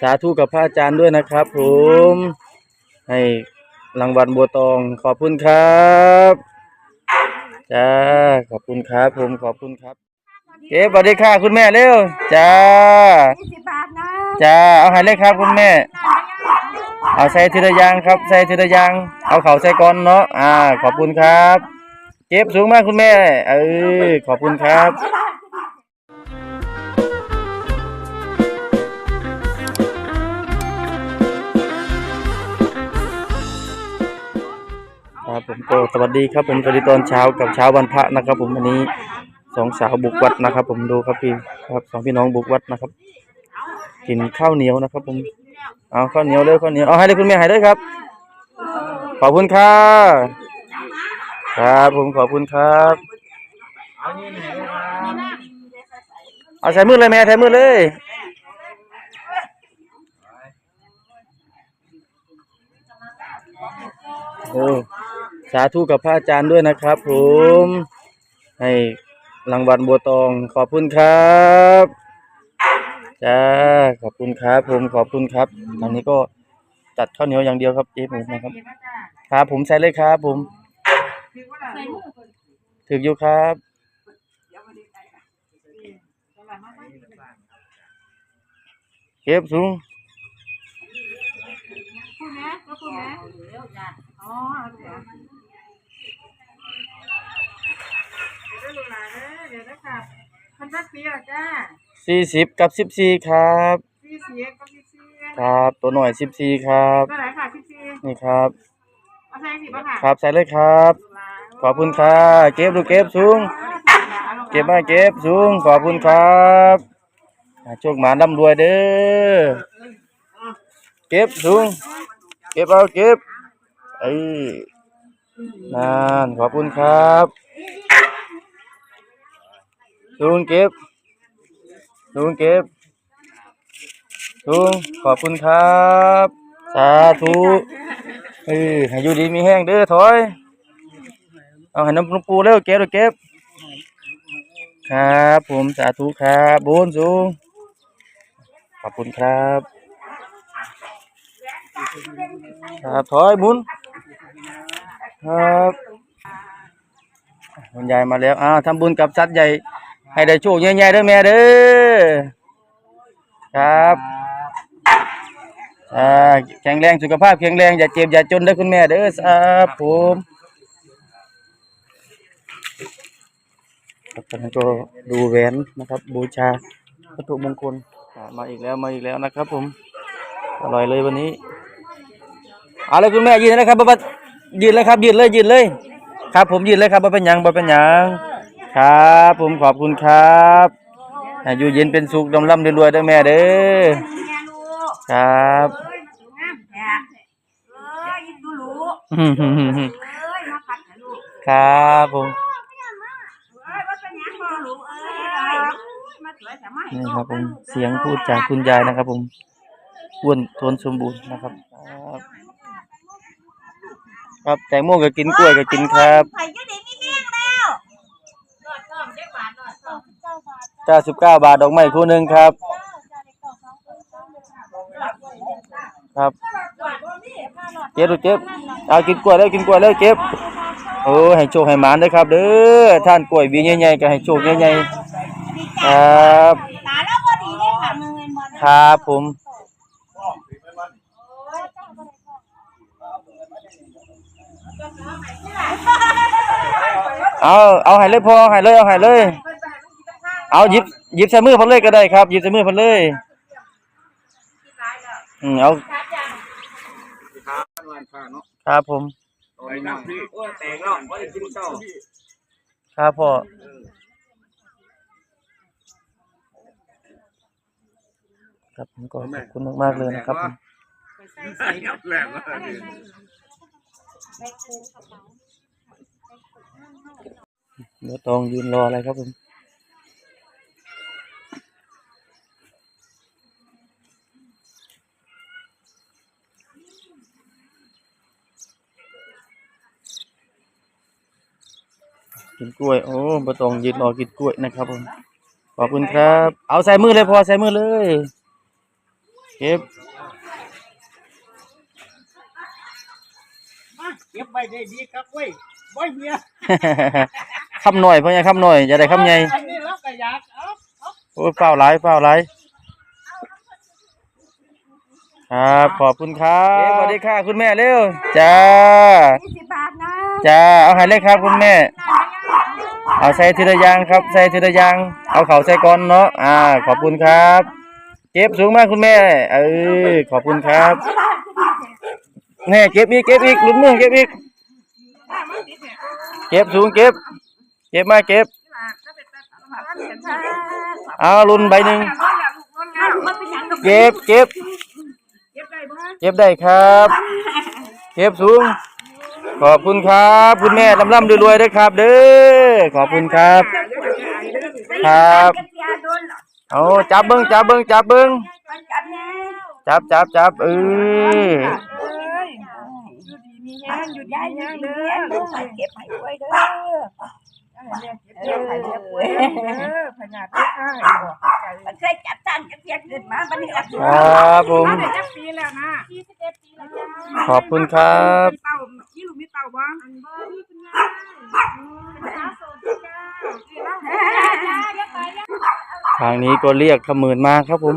สาธุกับพระอาจารย์ด้วยนะครับ ผม ให้รางวัลบัวตองขอบคุณครับจ้าขอบคุณครับ ผมขอบคุณครับเก็บสวัสดีค่ะคุณแม่เร็วจ้ายี่สิบบาทนะจ้าเอาให้เลยครับคุณแม่ เอาใส่ทีละอยางครับใส่ทีละอยางเอาเขาใส่ก่อนเนาะอ่า ขอบคุณครับเก็บสูงมากคุณแม่ เออขอบคุณครับ ครับผมก็สวัสดีครับผมสวัสดีตอนเช้ากับเช้าวันพระนะครับ ผมวันนี้สองสาวบุกวัดนะครับ ผมดูครับพี่ครับสองพี่น้องบุกวัดนะครับกินข้าวเหนียวนะครับ ผมเอาข้าวเหนียวเลยข้าวเหนียวเอาให้เลยคุณแม่ให้เลยครับ ขอบคุณครับครับผมขอบคุณครับเอาใส่มือเลยแม่ใส่มือเลยโอ้ สาธุกับพระอาจารย์ด้วยนะครับ ผม ให้รางวัลบัวตองขอบคุณครับจ้าขอบคุณครับ ผมขอบคุณครับตอนนี้ก็จัดข้าวเหนียวอย่างเดียวครับเจ๊หมูนะครับครับผมใส่เลยครับ ผมถึกอยู่ครับเก็บสูงพูดนะก็พูดนะอ๋อเอาเดี๋ยวเดี๋ยวดูหลานเด้อเดี๋ยวนะครับมันสักปีเหรอจ้าสี่สิบกับสิบสี่ครับ สี่สี่ก็สี่สี่ครับ ตัวหน่อยสิบสี่ครับตัวไหนค่ะสี่สี่นี่ครับ เอาใส่สิบป่ะค่ะครับใส่เลยครับขอบคุณครับเก็บดูเก็บสูง เก็บมาเก็บสูงขอบคุณครับอ่าโชคหมาร่ำรวยเด้อเก็บสูง เก็บเอาเก็บไอ้ยนั่นขอบคุณครับ สูงเก็บสูงเก็บสูงขอบคุณครับ สาธุเออให้อยู่ดีมีแห้งเด้อถอย เอาให้น้ำปูเร็วเก็บเร็วเก็บ ครับผมสาธุครับบุญสูงขอบคุณครับ ครับถอยหมุนครับคุณยายมาแล้วอ้าวทำบุญกับสัตว์ใหญ่ ให้ได้โชคใหญ่ๆเด้อแม่เด้อครับอ่าแข็งแรงสุขภาพแข็งแรงอย่าเจ็บอย่าจนเด้อคุณแม่เด้อครับผมครับตอนนี้ก็ดูแหวนนะครับบูชาวัตถุมงคลมาอีกแล้วมาอีกแล้วนะครับ ผมอร่อยเลยวันนี้เอาเลยคุณแม่ยืนนะครับบ่บ่ยืนเลยครับยืนเลยยืนเลย ครับ ผมยืนเลยครับบ่เป็นยังบ่เป็นยัง ครับ ผมขอบคุณครับอยู่เย็นเป็นสุขดำร่ำรวยๆด้อแม่เด้อครับครับผมเอ้ยว่าเป็นหยังบ่หลูเอ้ยมาสวยแต่ไม่นี่ครับผมเสียงพูดจากคุณยายนะครับ ผมอ้วนทนสมบูรณ์นะครับ ครับครับแตงโมก็กินกล้วยก็กินครับ 99 บาทดอกไม้คู่หนึ่งครับ ครับเจ็บดูเจ็บเอากินกล้วยเลยกินกล้วยเลยเก็บโอ้ให้โชคให้หมานด้วยครับเด้อท่านกล้วยบีใหญ่ๆก็ให้โชคใหญ่ๆครับครับผม เอาเอาให้เลยพอให้เลยเอาให้เลย เอาหยิบหยิบใส่มือเพันเลยก็ได้ครับหยิบใส่มือเพันเลยอืมเอาครับผม ไปนั่งพี่โอ้ยแตกแล้วไม่ได้กินข้าครับพ่อครับผมก็ขอบคุณมากๆเลยนะครับผมแหลกแล้วนี่เดี๋ยวตองยืนรออะไรครับผมกินกล้วย โอ้บะตองยืนรอกินกล้วยนะครับผม ขอบคุณครับ เอาใส่มือเลยพอใส่มือเลย เก็บมาเก็บไว้ได้ดีครับเว้ยบ่เมีย คำหน่อยพ่อใหญ่คำหน่อยจะได้คำใหญ่อันนี้เราก็อยากเอาโอ้ยเปล่าหลายเปล่าหลายครับขอบคุณครับสวัสดีค่ะคุณแม่เร็วจ้ายี่สิบบาทนะจ้าเอาให้เลยครับคุณแม่ เอาใส่ทีละอยางครับใส่ทีละอยางเอาเขาใส่ก่อนเนาะอ่า ขอบคุณครับเก็บสูงมากคุณแม่เออขอบคุณครับแน่เก็บอีกเก็บอีกหลุมมือเก็บอีกเก็บสูงเก็บ เก็บมาเก็บเอาลุนใบหนึ่งเก็บเก็บเก็บได้ครับ เก็บสูง ขอบคุณครับ คุณแม่ลำล่ำรวยๆด้วยครับ เด้อขอบคุณครับ ครับเอาจับเบิ้งจับเบิ้งจับเบิ้งจับจับจับเออมีแห้งอยู่ได้ยังเด้อเก็บให้ไว้เด้อ เออเก็บไว้เด้อพญาติข้ามันเคยจับตั้งกันเทียนขึ้นมาบันี้ละครับผมมาได้จักปีแล้วนะ41ปีแล้วจ้าขอบคุณครับเต่ามีลูกมีเต่าบ่อันบ่มีคุณยายสาวโสดจ้าทางนี้ก็เรียกขมื่นมาครับผม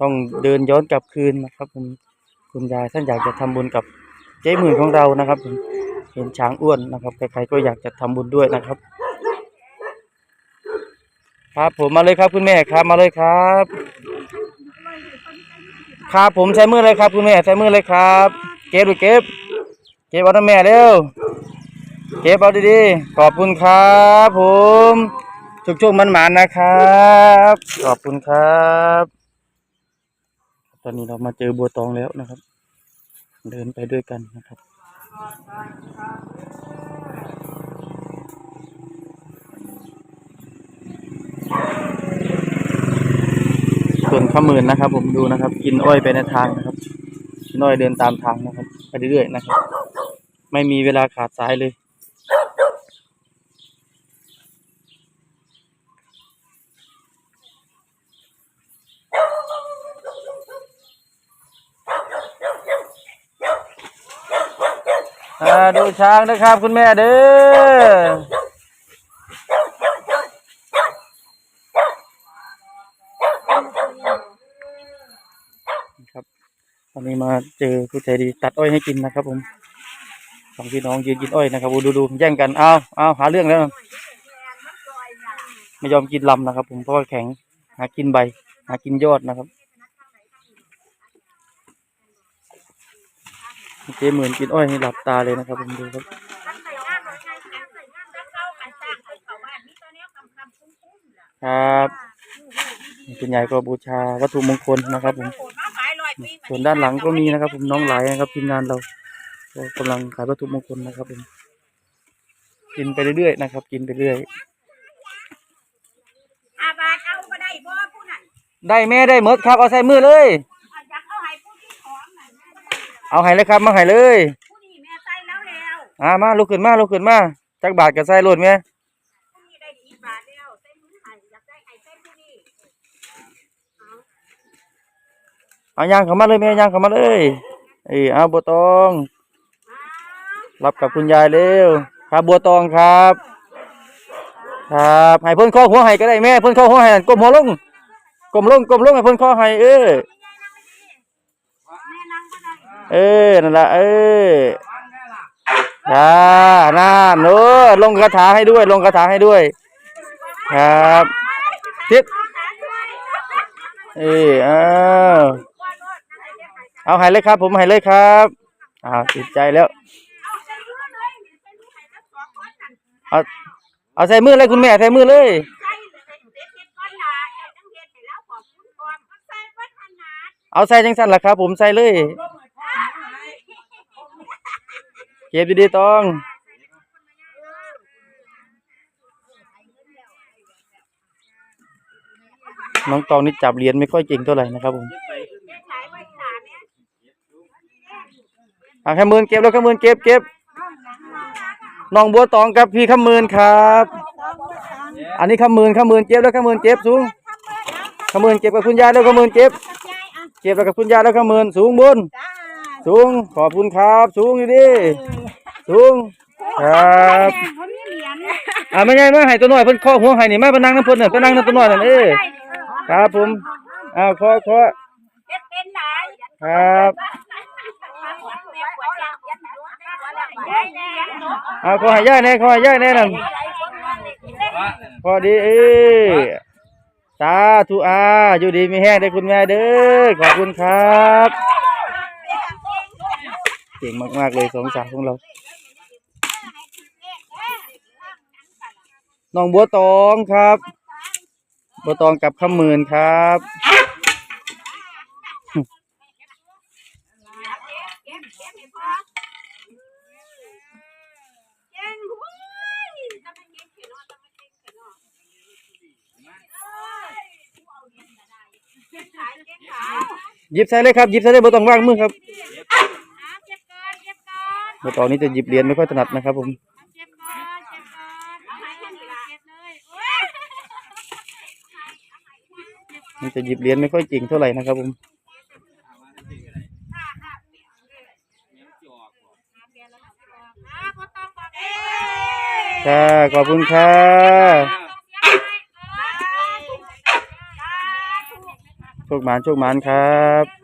ต้องเดินย้อนกลับคืนนะครับผมคุณยายท่านอยากจะทำบุญกับเจ๊หมื่นของเรานะครับผมเห็นช้างอ้วนนะครับใครๆก็อยากจะทำบุญด้วยนะครับ ครับผมมาเลยครับคุณแม่ครับมาเลยครับครับผมใช้มือเลยครับคุณแม่ใช้มือเลยครับ เก็บดูเก็บ เก็บเอาน้ำแม่เร็วเก็บเอาดีๆขอบคุณครับผมชุกชุกมันหมานนะครับ ขอบคุณครับ ตอนนี้เรามาเจอบัวตองแล้วนะครับ เดินไปด้วยกันนะครับ ส่วนข้ามืนนะครับ ผมดูนะครับ กินอ้อยไปในทางนะครับกินอ้อยเดินตามทางนะครับไปเรื่อยๆนะครับ ไม่มีเวลาขาดสายเลยอ่าดูช้างนะครับ คุณแม่เด้อ มาเจอผู้ใจดีตัดอ้อยให้กินนะครับ ผมสองพี่น้องยืนกินอ้อยนะครับดูดูแย่งกันเอาเอาหาเรื่องแล้วไม่ยอมกินลำนะครับ ผมเพราะว่าแข็งหากินใบ หากินยอดนะครับเจ๊เหมือนกินอ้อยให้หลับตาเลยนะครับ ผมดูครับครับคุณยายก็บูชาวัตถุมงคลนะครับผม ส่วนด้านหลังก็มีนะครับ ผมน้องหลายนะครับทีมงานเราก็กำลังขายวัตถุมงคลนะครับผมกินไปเรื่อยๆนะครับ กินไปเรื่อยอาบาทเอาบ่ได้บ่ผู้นั้นได้แม่ได้หมดครับเอาใส่มือเลยอยากเอาให้ผู้ที่ของนั่นเอาให้เลยครับมาให้เลยผู้นี้แม่ใส่แล้วแล้วอ่ามาลุกขึ้นมาลุกขึ้นมาจักบาทกับใส่รถแม่ ผู้นี้ได้ดีบาทแล้วใส่มือให้อยากได้ให้ใส่ผู้นี้ เอาย่างเข้ามาเลยแม่ย่างเข้ามาเลยเอ้ยเอาบัวตองรับกับคุณยายเร็วครับบัวตองครับ ครับให้พ่นข้อหัวให้ก็ได้แม่พ่นข้อหัวให้ก้มหัวลงก้มลงก้มลงให้พ่นข้อให้เออเออนั่นละเออจ้าน่าโน้ลงคาถาให้ด้วย ลงคาถาให้ด้วย ครับทิศเออเอา เอาให้เลยครับ ผมให้เลยครับอ้าติดใจแล้วเอาเอาใส่มือเลยคุณแม่ใส่มือเลยเอาใส่จังสันล่ะครับ ผมใส่เลยเก็บดีๆต้องน้องตองนี่จับเหรียญไม่ค่อยเก่งเท่าไหร่นะครับผม อะขมืนเก็บแล้วขมืนเก็บเก็บน้องบัวตองกับพี่ขมืนครับ อันนี้ขมืนขมืนเก็บแล้วขมืนเก็บสูงขมืนเก็บกับคุณยายแล้วขมืนเก็บ เก็บแล้วกับคุณยายแล้วก็หมื่นสูงบนสูงขอบคุณครับ สูงดีดีสูงครับเขามีเหรียญอ่าไม่ใช่มาให้ตัวหน้อยเพิ่นข้อหัวให้นี่มาไปนั่งน้ำเพิ่นน่ะไปนั่งน้ำตัวหน้อยนั่นเอ้ยครับผมอ้าวขอข้อครับ เอาขอให้ย่ายแน่ขอให้ย่ายแน่นั่นพอดีเอ้ยสาธุอาอยู่ดีมีแห้งได้คุณแม่เด้อขอบคุณครับเก่งมากๆเลยสองสาวของเรา น้องบัวตองครับบัวตองกับข้ามหมื่นครับ หยิบใส่เลยครับหยิบใส่เลยบัวตองวางมือครับบัวตองนี่จะหยิบเหรียญไม่ค่อยถนัดนะครับ ผมมันจะหยิบเหรียญไม่ค่อยเก่งเท่าไหร่นะครับผมค่ะขอบคุณค่ะ โชคหมานโชคหมานครับ